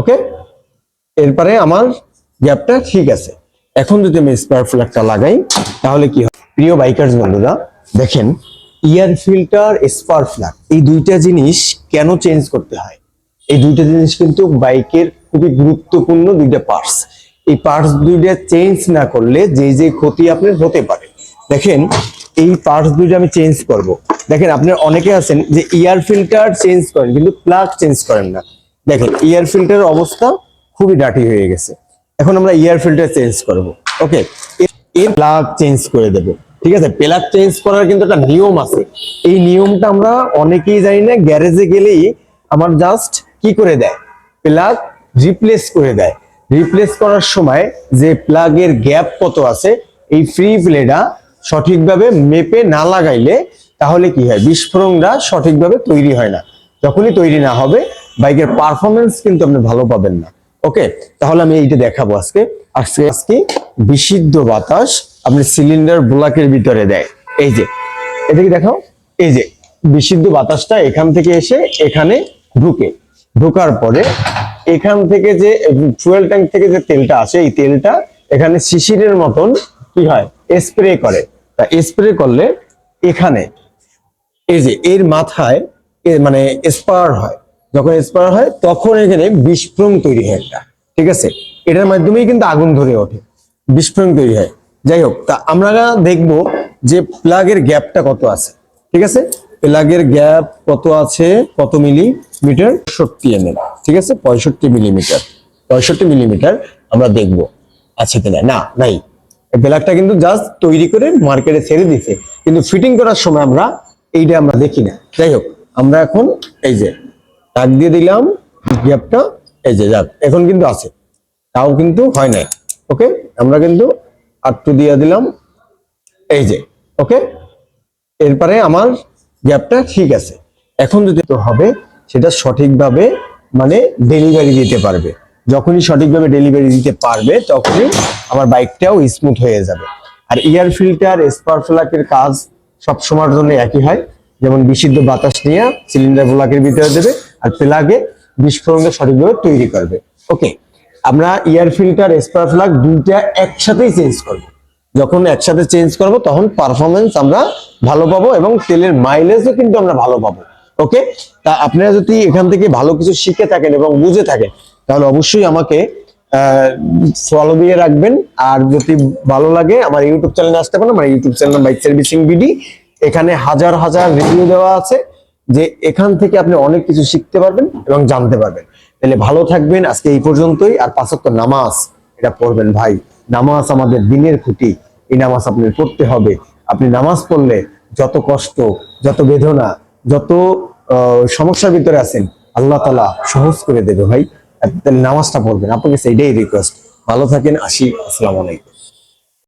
ওকে এরপরে আমার গ্যাপটা ঠিক আছে। এখন যদি আমি স্পার ফ্ল্যাগটা লাগাই, তাহলে কি হয়? প্রিয় বাইকার্স বন্ধুরা, দেখেন ইয়ার ফিল্টার স্পার ফ্ল্যাগ এই দুইটা জিনিস কেন চেঞ্জ করতে হয়? এই দুইটা জিনিস কিন্তু বাইকের খুবই গুরুত্বপূর্ণ দুইটা পার্টস এই পার্টস দুইটা চেঞ্জ না করলে যে যে ক্ষতি আপনার হতে পারে। দেখেন, এই পার্টস দুইটা আমি চেঞ্জ করব। দেখেন, আপনার অনেকে আছেন যে ইয়ার ফিল্টার চেঞ্জ করেন, কিন্তু প্লাগ চেঞ্জ করেন না। দেখেন ইয়ার ফিল্টারের অবস্থা খুবই ডাটি হয়ে গেছে। এখন আমরা ইয়ার ফিল্টার চেঞ্জ করব ওকে এর প্লাগ চেঞ্জ করে দেব, ঠিক আছে? প্লাগ চেঞ্জ করার কিন্তু একটা নিয়ম আছে। এই নিয়মটা আমরা অনেকেই জানি না গ্যারেজে গেলেই আমার জাস্ট কি করে দেয়? প্লাগ রিপ্লেস করে দেয়। রিপ্লেস করার সময় যে প্লাগের গ্যাপ কত আছে, এই ফ্রি প্লেটা সঠিকভাবে মেপে না লাগাইলে তাহলে কি হয়? বিস্ফোরণটা সঠিকভাবে তৈরি হয় না। যখনই তৈরি না হবে বাইকের পারফরমেন্স কিন্তু আপনি ভালো পাবেন না। ওকে তাহলে আমি এইটা দেখাবো আজকে। আজকে আজকে বিশুদ্ধ বাতাস আপনি সিলিন্ডার ব্লকের ভিতরে দেয়। এই যে, এটা কি দেখাও? এই যে, বিশুদ্ধ বাতাসটা এখান থেকে এসে এখানে ঢুকে। ঢোকার পরে এখান থেকে যে ফুয়েল ট্যাঙ্ক থেকে যে তেলটা আসে, এই তেলটা এখানে শিশিরের মতন কি হয়? স্প্রে করে। তা স্প্রে করলে এখানে এই যে, এর মাথায় মানে স্পার হয়। যখন স্পার হয়, তখন এখানে বিস্ফোরণ তৈরি হয় একটা, ঠিক আছে? এটার মাধ্যমেই কিন্তু আগুন ধরে ওঠে, বিস্ফোরণ তৈরি হয়। যাই হোক, তা আমরা দেখব যে প্লাগের গ্যাপটা কত আছে, ঠিক আছে? প্লাগের গ্যাপ কত আছে? কত মিলিমিটার পঁয়ষট্টি এম ঠিক আছে? পঁয়ষট্টি মিলিমিটার পঁয়ষট্টি মিলিমিটার আমরা দেখব। আছে কিনা না, নাই। প্লাগটা কিন্তু জাস্ট তৈরি করে মার্কেটে ছেড়ে দিছে কিন্তু ফিটিং করার সময় আমরা এইটা আমরা দেখি না। যাই হোক, আমরা এখন এই যে টাক দিয়ে দিলাম গ্যাপটা এই যে, যাক, এখন কিন্তু আছে। তাও কিন্তু হয় নাই, ওকে? আমরা কিন্তু আটটু দিয়ে দিলাম, এই যে, ওকে? এরপরে আমার গ্যাপটা ঠিক আছে। এখন যদি তো হবে, সেটা সঠিকভাবে মানে ডেলিভারি দিতে পারবে। যখনই সঠিকভাবে ডেলিভারি দিতে পারবে, তখনই আমার বাইকটাও স্মুথ হয়ে যাবে। আর এয়ার ফিল্টার স্পার কাজ সব সময়ের জন্য একই হয়। যেমন বিশুদ্ধ বাতাস নিয়ে সিলিন্ডার ব্লকের ভিতরে দেবে আর প্লাগে বিস্ফোরণকে সঠিকভাবে তৈরি করবে। ওকে আমরা এয়ার ফিল্টার স্পার ফ্লাগ দুইটা একসাথেই চেঞ্জ করব। যখন একসাথে চেঞ্জ করব, তখন পারফরমেন্স আমরা ভালো পাবো এবং তেলের মাইলেজও কিন্তু আমরা ভালো পাবো। ওকে তা আপনারা যদি এখান থেকে ভালো কিছু শিখে থাকেন এবং বুঝে থাকেন, তাহলে অবশ্যই আমাকে ফলো দিয়ে রাখবেন। আর যদি ভালো লাগে, আমার ইউটিউব চ্যানেলে আসতে পারেন। আমার YouTube channel bike servicing BD এখানে হাজার হাজার রিভিউ দেওয়া আছে। যে এখান থেকে আপনি অনেক কিছু শিখতে পারবেন এবং জানতে পারবেন। তাহলে ভালো থাকবেন, আজকে এই পর্যন্তই, আর পাঁচক্ত নামাজ এটা পড়বেন ভাই। নামাজ আমাদের দিনের খুঁটি, এই নামাজ আপনি পড়তে হবে। আপনি নামাজ পড়লে যত কষ্ট, যত বেদনা, যত সমস্যার ভিতরে আছেন, আল্লাহ তালা সহজ করে দেবে ভাই। তাহলে নামাজটা পড়বেন। আপনাকে সেইটাই রিকোয়েস্ট ভালো থাকেন, আসি, আসসালামু আলাইকুম।